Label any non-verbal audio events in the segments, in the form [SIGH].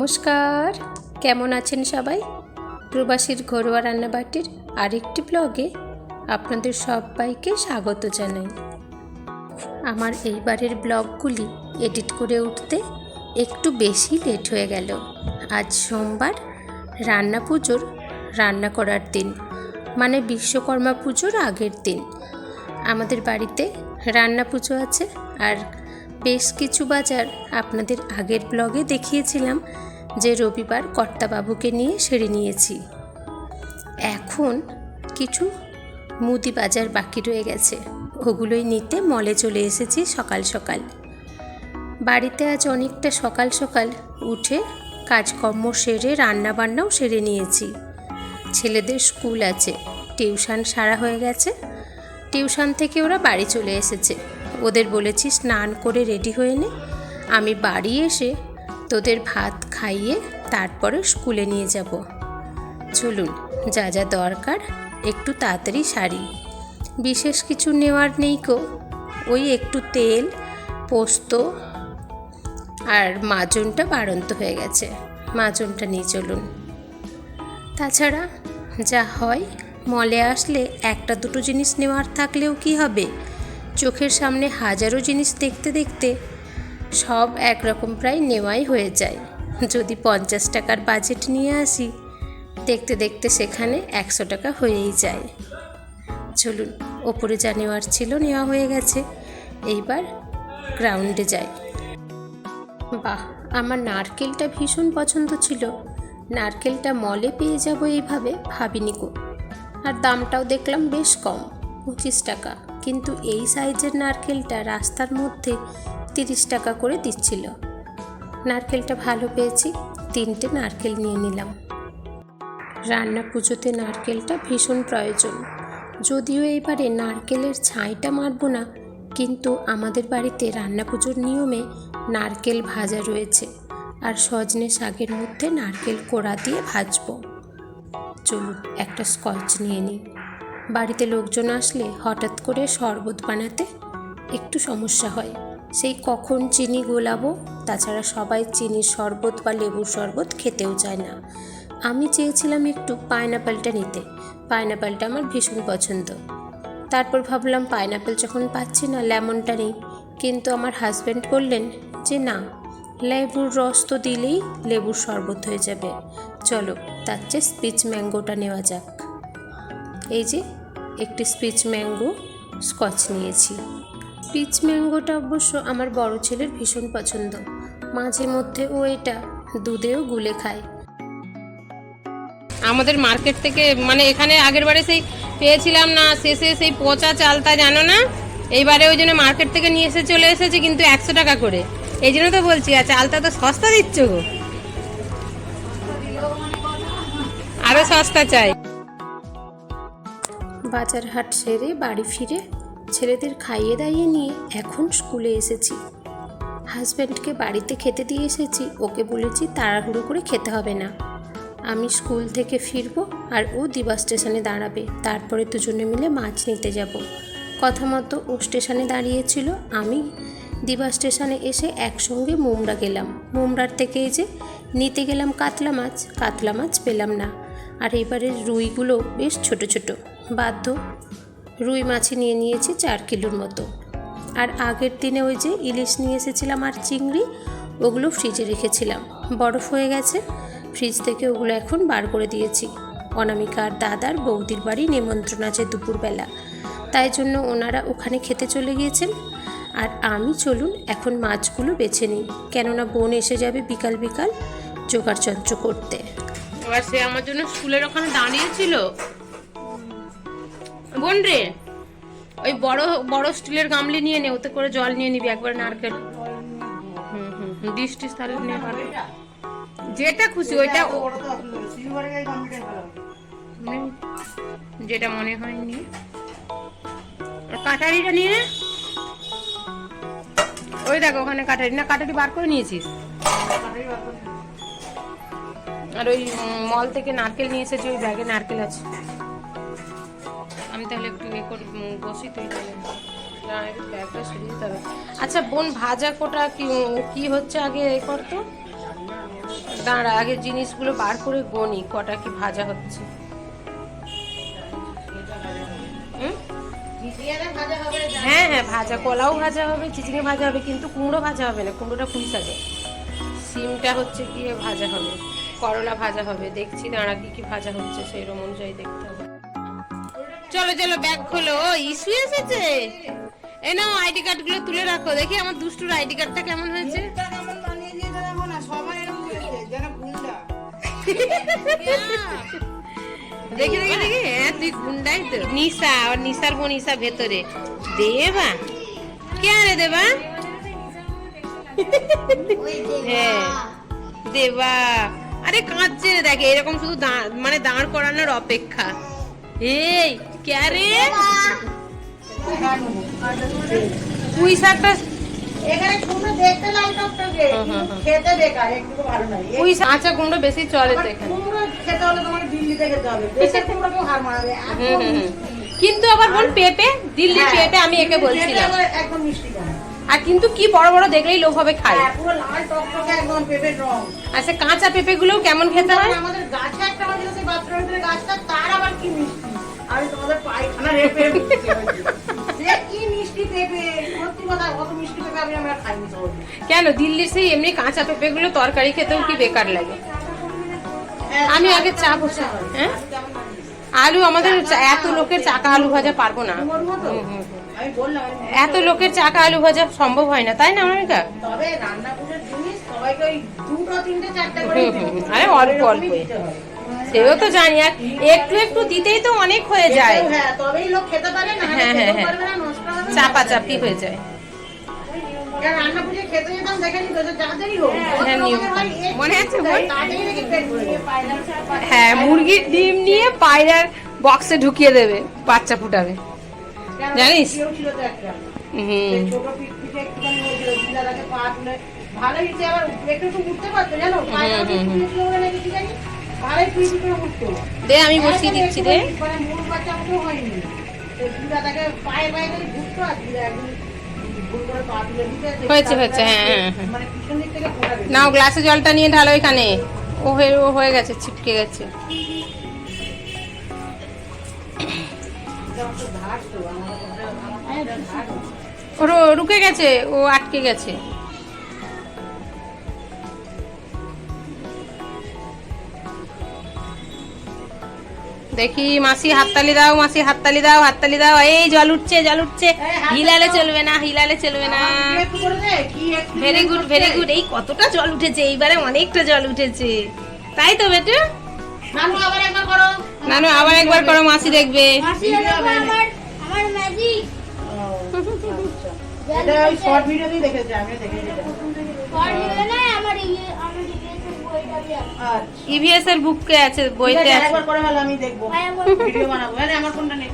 নমস্কার। কেমন আছেন সবাই? প্রবাসীর ঘরোয়া রান্নাবাটির আরেকটি ব্লগে আপনাদের সবাইকে স্বাগত জানাই। আমার এইবারের ব্লগগুলি এডিট করে উঠতে একটু বেশি লেট হয়ে গেল। আজ সোমবার রান্না পুজোর রান্না করার দিন মানে বিশ্বকর্মা পুজোর আগের দিন। আমাদের বাড়িতে রান্না পুজো আছে, আর বেশ কিছু বাজার আপনাদের আগের ব্লগে দেখিয়েছিলাম। যে রবিবার কর্তাবাবুকে নিয়ে সেরে নিয়েছি। এখন কিছু মুদি বাজার বাকি রয়ে গেছে। ওগুলোই নিতে মলে চলে এসেছি সকাল সকাল। বাড়িতে আজ অনেকটা সকাল সকাল উঠে কাজকর্ম সেরে রান্না বান্নাও সেরে নিয়েছি। ছেলেদের স্কুল আছে, টিউশন সারা হয়ে গেছে। টিউশন থেকে ওরা বাড়ি চলে এসেছে। ওদের বলেছি স্নান করে রেডি হয়ে নে। আমি বাড়ি এসে তোদের ভাত খাইয়ে তারপরে স্কুলে নিয়ে যাব। চলুন, যা যা দরকার, একটু তাড়াতাড়ি সারি। বিশেষ কিছু নেওয়ার নেই কো ওই একটু তেল, পোস্ত আর মাজনটা বাড়ন্ত হয়ে গেছে। মাজনটা নিয়ে চলুন। তাছাড়া যা হয়, মলে আসলে একটা দুটো জিনিস নেওয়ার থাকলেও কি হবে? চোখের সামনে হাজারো জিনিস দেখতে দেখতে সব একরকম প্রায় নেওয়াই হয়ে যায়। যদি পঞ্চাশ টাকার বাজেট নিয়ে আসি, দেখতে দেখতে সেখানে একশো টাকা হয়েই যায়। চলুন, ওপরে যা নেওয়ার ছিল নেওয়া হয়ে গেছে। এইবার গ্রাউন্ডে যাই। বাহ, আমার নারকেলটা ভীষণ পছন্দ ছিল। নারকেলটা মলে পেয়ে যাব এইভাবে, ভাবিনি গো আর দামটাও দেখলাম বেশ কম, পঁচিশ টাকা। কিন্তু এই সাইজের নারকেলটা রাস্তার মধ্যে তিরিশ টাকা করে দিচ্ছিল। নারকেলটা ভালো পেয়েছি, তিনটে নারকেল নিয়ে নিলাম। রান্না পুজোতে নারকেলটা ভীষণ প্রয়োজন। যদিও এবারে নারকেলের ছাইটা মারবো না, কিন্তু আমাদের বাড়িতে রান্না পুজোর নিয়মে নারকেল ভাজা রয়েছে আর সজনে শাকের মধ্যে নারকেল কোড়া দিয়ে ভাজবো। চলুন, একটা স্কচ নিয়ে নিই। বাড়িতে লোকজন আসলে হঠাৎ করে শরবত বানাতে একটু সমস্যা হয়। সেই কখন চিনি গোলাবো, তাছাড়া সবাই চিনির শরবত বা লেবুর শরবত খেতেও চায় না। আমি চেয়েছিলাম একটু পাইনাপেলটা নিতে। পাইনাপেলটা আমার ভীষণ পছন্দ। তারপর ভাবলাম পাইনাপেল যখন পাচ্ছি না, লেমনটা নেই। কিন্তু আমার হাজব্যান্ড বললেন যে, না, লেবুর রস তো দিলেই লেবুর শরবত হয়ে যাবে। চলো, তার চেয়ে স্পিচ ম্যাঙ্গোটা নেওয়া যাক। এই যে একটি স্পিচ ম্যাঙ্গো স্কচ নিয়েছি। স্পিচ ম্যাঙ্গোটা অবশ্য আমার বড় ছেলের ভীষণ পছন্দ। মাঝে মধ্যে ও এটা দুধেও গুলে খায়। আমাদের মার্কেট থেকে মানে এখানে আগের বারে সেই পেয়েছিলাম না, শেষে সেই পচা চালটা জানো না? এইবারে ওই জন্য মার্কেট থেকে নিয়ে এসে চলে এসেছে কিন্তু একশো টাকা করে। এই জন্য তো বলছি, আর চালটা তো সস্তা দিচ্ছ গো। আরও সস্তা চাই। বাজার হাট সেরে বাড়ি ফিরে ছেলেদের খাইয়ে দাইয়ে নিয়ে এখন স্কুলে এসেছি। হাজব্যান্ডকে বাড়িতে খেতে দিয়ে এসেছি, ওকে বলেছি তাড়াহুড়ো করে খেতে হবে না। আমি স্কুল থেকে ফিরবো আর ও দিবা স্টেশনে দাঁড়াবে, তারপরে দুজনে মিলে মাছ নিতে যাব। কথা মতো ও স্টেশনে দাঁড়িয়েছিল, আমি দিবা স্টেশনে এসে একসঙ্গে মোমরা গেলাম। মোমরার থেকে যে নিতে গেলাম কাতলা মাছ কাতলা মাছ পেলাম না। আর এবারের রুইগুলো বেশ ছোট ছোট। বাধ্য। রুই মাছই নিয়ে নিয়েছি চার কিলোর মতো। আর আগের দিনে ওই যে ইলিশ নিয়ে এসেছিলাম আর চিংড়ি, ওগুলো ফ্রিজে রেখেছিলাম। বরফ হয়ে গেছে, ফ্রিজ থেকে ওগুলো এখন বার করে দিয়েছি। অনামিকা অনামিকার দাদার বৌদির বাড়ি নিমন্ত্রণ আছে দুপুরবেলা। তাই জন্য ওনারা ওখানে খেতে চলে গিয়েছেন। আর আমি চলুন এখন মাছগুলো বেছে নিই। কেননা বোন এসে যাবে বিকাল বিকাল, জোগাড়যন্ত্র করতে। এবার সে আমার জন্য স্কুলের ওখানে দাঁড়িয়েছিল বোন রে ওই বড় বড় স্টিলের গামলি নিয়ে নে, ওতে করে জল নিয়ে নিবি, একবার নারকেল। হুম হুম ডিশ টিশ তাহলে নিয়ে পারবে যেটা খুশি, ওইটা যেটা মনে হয় নিয়ে কাটারিটা নিয়ে। ওই দেখো, ওখানে কাটারি। না, কাটারি বার করে নিয়েছিস? আর ওই মল থেকে নারকেল নিয়ে এসেছি, ওই ব্যাগে নারকেল আছে। তাহলে একটু এ করি বসি তুই তাহলে। না, ব্যাগটা সরিয়ে দিতে হবে। আচ্ছা বোন ভাজা কোটা কি কি হচ্ছে আগে এ করতো দাঁড়া আগে জিনিসগুলো বার করে গনি কটা কি ভাজা হচ্ছে। হ্যাঁ হ্যাঁ ভাজা কলাও ভাজা হবে চিচিঙে ভাজা হবে কিন্তু কুমড়ো ভাজা হবে না কুমড়োটা পুঁই শাকে সিমটা হচ্ছে গিয়ে ভাজা হবে করলা ভাজা হবে দেখছি দাঁড়া কি কি ভাজা হচ্ছে সেই রকম অনুযায়ী দেখতে হবে। চলো চলো ব্যাগ খোলো। ও ইস্যু এসেছে? এ নাও আইডি কার্ডগুলো তুলে রাখো। দেখি আমার দুষ্টুর আইডি কার্ডটা কেমন হয়েছে। [LAUGHS] দেখি দেখি দেখি। হ্যাঁ তুই গুন্ডাই তো। নিশা আর নিশার বোন নিশা ভেতরে। দেবা? কে রে দেবা? হ্যাঁ। দেবা। আরে কাঁদছে রে দেখে এরকম শুধু দাঁড়- মানে দাঁড় করানোর অপেক্ষা। এই পুঁই শাকটা কুমড়ো কিন্তু বেশি চলে তো এখানে। [LAUGHS] আবার বোন পেঁপে? দিল্লি হ্যাঁ, পেঁপে আমি একে বলছিলাম। কম আর কিন্তু কি বড় বড় দেখলেই লোভ হবে খাই হ্যাঁ আচ্ছা কাঁচা পেঁপে গুলো কেমন খেতে হয়? আমাদের গাছে একটা গাছটা তার আবার কি মিষ্টি? আমি তোমাদের পায়খানা রেপে সে কি মিষ্টি পেঁপে? সত্যি কথা অত মিষ্টি পেঁপে আমি আমরা খাইনি কেন? দিল্লির সেই এমনি কাঁচা পেঁপে গুলো তরকারি খেতেও কি বেকার লাগে? আমি আগে চা বসে হ্যাঁ। আলু আমাদের এত লোকের চাকা আলু ভাজা পারব না। এত লোকের চাকা আলু ভাজা সম্ভব হয় না তাই না অনামিকা। আরে অল্প অল্পই। সেও তো জানি আর একটু একটু দিতেই তো অনেক হয়ে যায়। হ্যাঁ তবেই লোক খেতে পারে না হ্যাঁ, হ্যাঁ, হ্যাঁ। নষ্ট হবে চাপা চাপি হয়ে যায়। হ্যাঁ, হয়। হ্যাঁ মুরগির ডিম নিয়ে পায়রার বক্সে ঢুকিয়ে দেবে বাচ্চা ফুটাবে। জানিস? হুম। ভালো আবার একটু উঠতে পারতো জানো? দে আমি বসিয়ে দিচ্ছি রে হয়েছে, হয়েছে, হ্যাঁ, হ্যাঁ, হ্যাঁ। নাও গ্লাসে জলটা নিয়ে ঢালো এখানে। ও হয়ে ও হয়ে গেছে ছিটকে গেছে। রুকে গেছে ও আটকে গেছে। দেখি মাসি হাততালি দাও মাসি হাততালি দাও হাততালি দাও। এই জল উঠছে জল উঠছে। হিলালে চলবে না হিলালে চলবে না। ভেরি গুড ভেরি গুড এই কতটা জল উঠেছে এইবারে অনেকটা জল উঠেছে। তাই তো বেটু? নানু আবার একবার করো। নানু আবার একবার করো মাসি দেখবে। মাসি আমার আমার ম্যাজিক এটা ওই শর্ট ভিডিওতেই দেখেছি আমিও দেখেছি। আচ্ছা ইভিএস এর বুকে আছে বইতে আছে, আছে। আরেকবার করে হলে আমি দেখব। ভিডিও বানাবো। আরে আমার ফোনটা নেই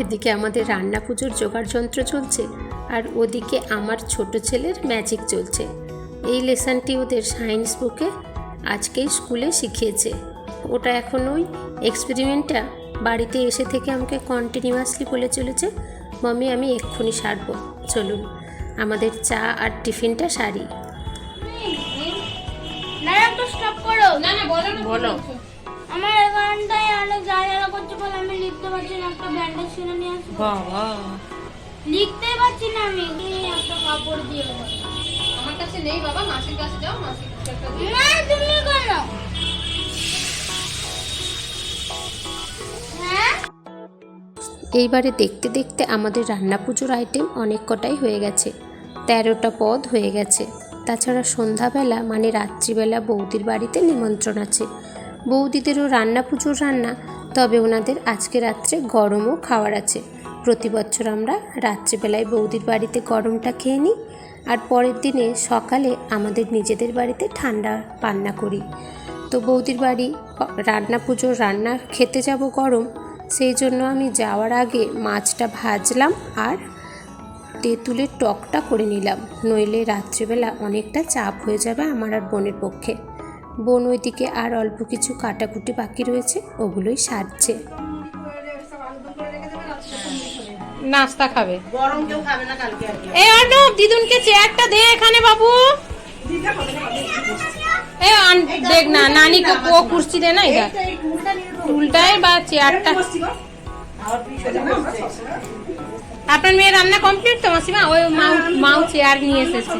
এদিকে আমাদের রান্না পুজোর জোগাড় যন্ত্র চলছে আর ওদিকে আমার ছোট ছেলের ম্যাজিক চলছে। এই লেসনটি ওদের সায়েন্স বুকে আজকেই স্কুলে শিখিয়েছে। ওটা এখন ওই এক্সপেরিমেন্টটা বাড়িতে এসে থেকে আমাকে কন্টিনিউয়াসলি বলে চলেছে মাম্মি আমি এক্ষুনি সারবো। চলুন। আমাদের চা আর টিফিনটা সারি। না একটু স্টপ করো। বলো আমার এখানটায় আলো জ্বালা করছে বলে আমি লিখতে পারছি না একটা ব্যান্ডেজ কিনে নিয়ে আসব। বাবা লিখতেই পারছি না আমি একটা কাপড় দিয়ে আমার কাছে নেই বাবা মাসির কাছে যাও মাসির কাছে এইবারে দেখতে দেখতে আমাদের রান্না পুজোর আইটেম অনেক কটাই হয়ে গেছে। তেরোটা পদ হয়ে গেছে। তাছাড়া সন্ধ্যাবেলা মানে রাত্রিবেলা বৌদির বাড়িতে নিমন্ত্রণ আছে। বৌদিদেরও রান্না পুজোর রান্না, তবে ওনাদের আজকে রাত্রে গরমও খাওয়ার আছে। প্রতি বছর আমরা রাত্রিবেলায় বৌদির বাড়িতে গরমটা খেয়ে নিই, আর পরের দিনে সকালে আমাদের নিজেদের বাড়িতে ঠান্ডা পান্না করি। তো বৌদির বাড়ি, রান্না পুজোর রান্না, খেতে যাব গরম সেই জন্য আমি যাওয়ার আগে মাছটা ভাজলাম আর তেঁতুলের টকটা করে নিলাম। নইলে রাত্রিবেলা অনেকটা চাপ হয়ে যাবে আমার আর বোনের পক্ষে। বোন ওইদিকে আর অল্প কিছু কাটাকুটি বাকি রয়েছে ওগুলোই সারছে। নাস্তা খাবে। গরম কেউ খাবে না কালকে এই দিদুনকে চেয়ারটা দে এখানে বাবু। এই দেখ না নানি কো কুর্সি দে না ইদার টুলটাই বা চেয়ারটা। আপনার মেয়ের রান্না কমপ্লিট তো, মাসিমা ওই মাউ চেয়ার নিয়ে এসেছে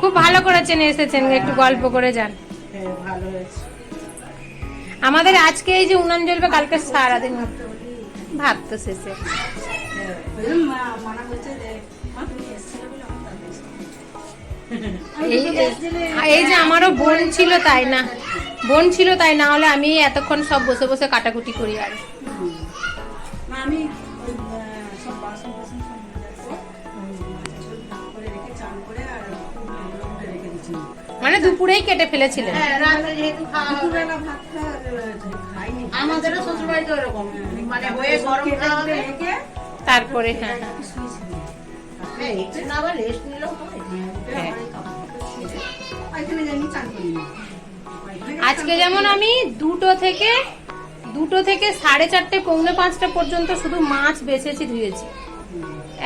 খুব ভালো করেছেন এসেছেন, একটু গল্প করে যান হ্যাঁ। আমাদের আজকে এই যে উনান জ্বলবে, কালকে সারাদিন ভাত তো শেষে এই এই যে আমারও বোন ছিল তাই না বোন ছিল তাই না হলে আমি এতক্ষণ সব বসে বসে কাটাকুটি করি আর আমি। মানে দুপুরেই কেটে ফেলেছিলেন হ্যাঁ, রাতে যেহেতু খাওয়া হবে। দুপুরবেলা ভাত খা- আহ, খাইনি। আমাদেরও শ্বশুরবাড়িতে ওরকম মানে হয়ে গরম তারপরে হ্যাঁ হ্যাঁ। আবার রেস্ট নিলেও আজকে যেমন আমি দুটো থেকে দুটো থেকে সাড়ে চারটে পৌনে পাঁচটা পর্যন্ত শুধু মাছ বেছেছি ধুয়েছি।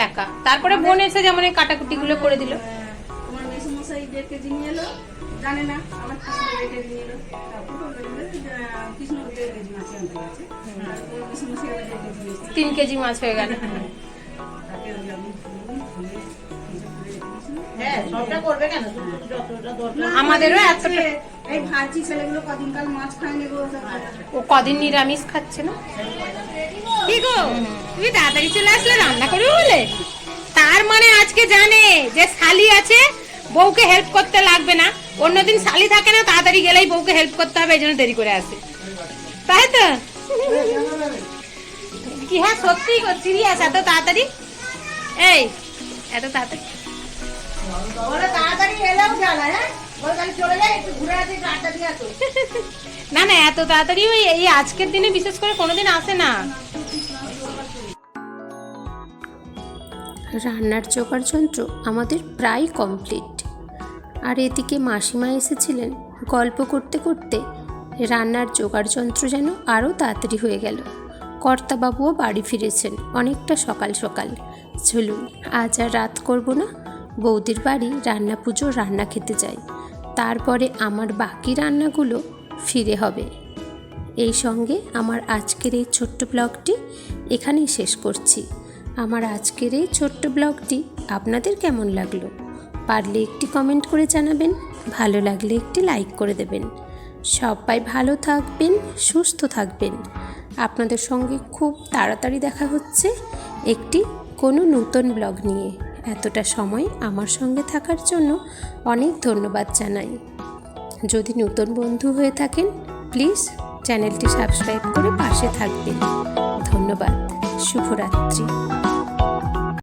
একা। তারপরে বোন এসে যেমন এই কাটাকুটিগুলো করে দিল। তিন কেজি মাছ হয়ে গেল। আমাদেরও এতটা এই ভাজি ছেলেগুলো কদিনকাল মাছ খায়নি গো ও কদিন নিরামিষ খাচ্ছে না? কি গো? তুমি তাড়াতাড়ি চলে আসলে রান্না করবে বলে? তার মানে আজকে জানে যে শালি আছে বউকে হেল্প করতে লাগবে না। অন্যদিন শালি থাকে না তাড়াতাড়ি গেলেই বউকে হেল্প করতে হবে এই জন্য দেরি করে আসে। তাই তো? কি হ্যাঁ সত্যি গো সিরিয়াস এত তাড়াতাড়ি? এই এত তাড়াতাড়ি। না না এত তাড়াতাড়ি ওই এই আজকের দিনে বিশেষ করে কোনোদিন আসে না। রান্নার জোগাড় যন্ত্র আমাদের প্রায় কমপ্লিট। আর এদিকে মাসিমা এসেছিলেন গল্প করতে করতে রান্নার জোগাড় যন্ত্র যেন আরও তাড়াতাড়ি হয়ে গেল। কর্তাবাবুও বাড়ি ফিরেছেন অনেকটা সকাল সকাল। চলুন আজ আর রাত করব না বৌদির বাড়ি রান্না পুজো রান্না খেতে যাই। তারপরে আমার বাকি রান্নাগুলো ফিরে হবে। এই সঙ্গে আমার আজকের এই ছোট্ট ব্লগটি এখানেই শেষ করছি। আমার আজকের এই ছোট্ট ব্লগটি আপনাদের কেমন লাগল? পারলে একটি কমেন্ট করে জানাবেন, ভালো লাগলে একটি লাইক করে দেবেন। সবাই ভালো থাকবেন, সুস্থ থাকবেন। আপনাদের সঙ্গে খুব তাড়াতাড়ি দেখা হচ্ছে একটি কোনো নতুন ব্লগ নিয়ে। এতটা সময় আমার সঙ্গে থাকার জন্য অনেক ধন্যবাদ জানাই। যদি নতুন বন্ধু হয়ে থাকেন, প্লিজ চ্যানেলটি সাবস্ক্রাইব করে পাশে থাকবেন। ধন্যবাদ। শুভরাত্রি।